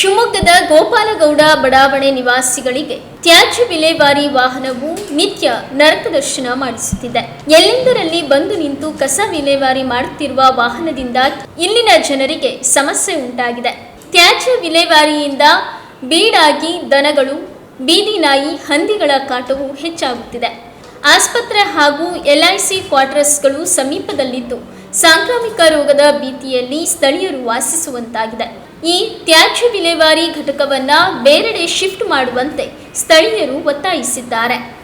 ಶಿವಮೊಗ್ಗದ ಗೋಪಾಲಗೌಡ ಬಡಾವಣೆ ನಿವಾಸಿಗಳಿಗೆ ತ್ಯಾಜ್ಯ ವಿಲೇವಾರಿ ವಾಹನವು ನಿತ್ಯ ನರಕದರ್ಶನ ಮಾಡಿಸುತ್ತಿದೆ. ಎಲ್ಲೆಂದರಲ್ಲಿ ಬಂದು ನಿಂತು ಕಸ ವಿಲೇವಾರಿ ಮಾಡುತ್ತಿರುವ ವಾಹನದಿಂದ ಇಲ್ಲಿನ ಜನರಿಗೆ ಸಮಸ್ಯೆ ಉಂಟಾಗಿದೆ. ತ್ಯಾಜ್ಯ ವಿಲೇವಾರಿಯಿಂದ ಬೀಡಾಗಿ ದನಗಳು, ಬೀದಿ ನಾಯಿ ಹಂದಿಗಳ ಕಾಟವು ಹೆಚ್ಚಾಗುತ್ತಿದೆ. ಆಸ್ಪತ್ರೆ ಹಾಗೂ ಎಲ್ಐಸಿ ಕ್ವಾರ್ಟರ್ಸ್ಗಳು ಸಮೀಪದಲ್ಲಿದ್ದು ಸಾಂಕ್ರಾಮಿಕ ರೋಗದ ಭೀತಿಯಲ್ಲಿ ಸ್ಥಳೀಯರು ವಾಸಿಸುವಂತಾಗಿದೆ. ಈ ತ್ಯಾಜ್ಯ ವಿಲೇವಾರಿ ಘಟಕವನ್ನ ಬೇರೆಡೆ ಶಿಫ್ಟ್ ಮಾಡುವಂತೆ ಸ್ಥಳೀಯರು ಒತ್ತಾಯಿಸಿದ್ದಾರೆ.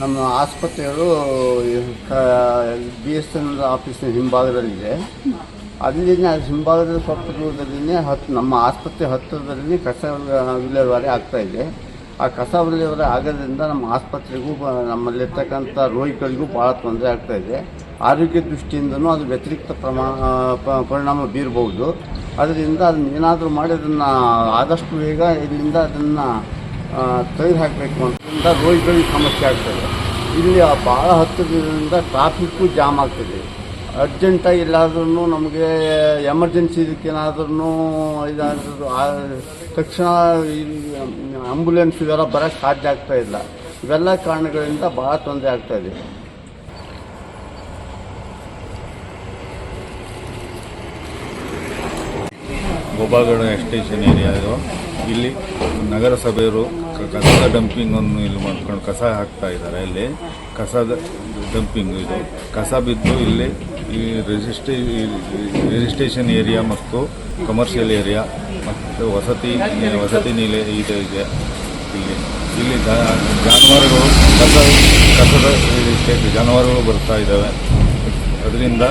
ನಮ್ಮ ಆಸ್ಪತ್ರೆಗಳು ಬಿ ಎಸ್ ಎನ್ ಎಲ್ ಆಫೀಸಿನ ಹಿಂಭಾಗದಲ್ಲಿದೆ. ಅಲ್ಲಿನ ಹಿಂಭಾಗದ ಸ್ವಲ್ಪ ದೂರದಲ್ಲಿನೇ ಹತ್ತು ನಮ್ಮ ಆಸ್ಪತ್ರೆ ಹತ್ತಿರದಲ್ಲಿ ಕಸ ವಿಲೇವಾರಿ ಆಗ್ತಾಯಿದೆ ಆ ಕಸ ವಿಲೇವಾರಿ ಆಗೋದ್ರಿಂದ ನಮ್ಮ ಆಸ್ಪತ್ರೆಗೂ ನಮ್ಮಲ್ಲಿರ್ತಕ್ಕಂಥ ರೋಗಿಗಳಿಗೂ ಭಾಳ ತೊಂದರೆ ಆಗ್ತಾ ಇದೆ. ಆರೋಗ್ಯ ದೃಷ್ಟಿಯಿಂದನೂ ಅದು ವ್ಯತಿರಿಕ್ತ ಪ್ರಮಾಣ ಪರಿಣಾಮ ಬೀರಬಹುದು. ಅದರಿಂದ ಅದನ್ನ ಏನಾದರೂ ಮಾಡಿ ಅದನ್ನು ಆದಷ್ಟು ಬೇಗ ಇಲ್ಲಿಂದ ಅದನ್ನು ತೆಗೆದು ಹಾಕಬೇಕು ಅಂತ ರೋಗಿಗಳಿಗೆ ಸಮಸ್ಯೆ ಆಗ್ತದೆ. ಇಲ್ಲಿ ಭಾಳ ಹತ್ತಿರದಿಂದ ಟ್ರಾಫಿಕ್ಕು ಜಾಮ್ ಆಗ್ತದೆ. ಅರ್ಜೆಂಟಾಗಿ ಎಲ್ಲಾದ್ರೂ ನಮಗೆ ಎಮರ್ಜೆನ್ಸಿ ಇದಕ್ಕೇನಾದ್ರೂ ಇದಾದ್ರೂ ತಕ್ಷಣ ಆಂಬುಲೆನ್ಸ್ ಇವೆಲ್ಲ ಬರೋಕ್ಕೆ ಸಾಧ್ಯ ಆಗ್ತಾ ಇಲ್ಲ. ಇವೆಲ್ಲ ಕಾರಣಗಳಿಂದ ಭಾಳ ತೊಂದರೆ ಆಗ್ತಾ ಇದೆ. ಗೋಪಾಲಗೌಡ ಸ್ಟೇಷನ್ ಏರಿಯಾ ಇಲ್ಲಿ ನಗರಸಭೆಯವರು ಕಸದ ಡಂಪಿಂಗನ್ನು ಇಲ್ಲಿ ಮಾಡ್ಕೊಂಡು ಕಸ ಹಾಕ್ತಾ ಇದ್ದಾರೆ ಇಲ್ಲಿ ಕಸದ ಡಂಪಿಂಗ್ ಇದು. ಕಸ ಬಿದ್ದು ಇಲ್ಲಿ ಈ ರಿಜಿಸ್ಟ್ರೇ ರಿಜಿಸ್ಟ್ರೇಷನ್ ಏರಿಯಾ ಮತ್ತು ಕಮರ್ಷಿಯಲ್ ಏರಿಯಾ ಮತ್ತು ವಸತಿ ವಸತಿ ನೀಲೆ ಇದೆ ಇದೆ ಇಲ್ಲಿ. ಇಲ್ಲಿ ಜಾನುವಾರುಗಳು, ಕಸ, ಕಸದ ಜಾನುವಾರುಗಳು ಬರ್ತಾ ಇದ್ದಾವೆ. ಅದರಿಂದ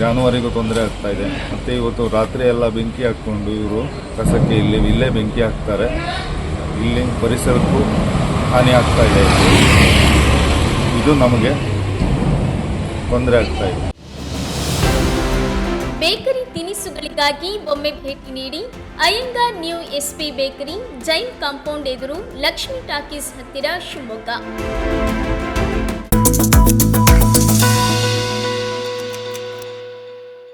ಜಾನುವಾರಿಗೂ ತೊಂದರೆ ಆಗ್ತಾ ಇದೆ. ಮತ್ತು ಇವತ್ತು ರಾತ್ರಿ ಎಲ್ಲ ಬೆಂಕಿ ಹಾಕ್ಕೊಂಡು ಇವರು ಕಸಕ್ಕೆ ಇಲ್ಲಿ, ಇಲ್ಲೇ ಬೆಂಕಿ ಹಾಕ್ತಾರೆ. ಇಲ್ಲಿ ಪರಿಸರಕ್ಕೂ ಹಾನಿ ಆಗ್ತಾ ಇದೆ. ಇದು ನಮಗೆ ತೊಂದರೆ ಆಗ್ತಾ ಇದೆ. ಬೇಕರಿ ತಿನಿಸುಗಳಿಗಾಗಿ ಒಮ್ಮೆ ಭೇಟಿ ನೀಡಿ Iyengar new S P bakery Jain compound ಎದುರು ಲಕ್ಷ್ಮಿ ಟಾಕೀಸ್ ಹತ್ತಿರ ಶಿವಮೊಗ್ಗ.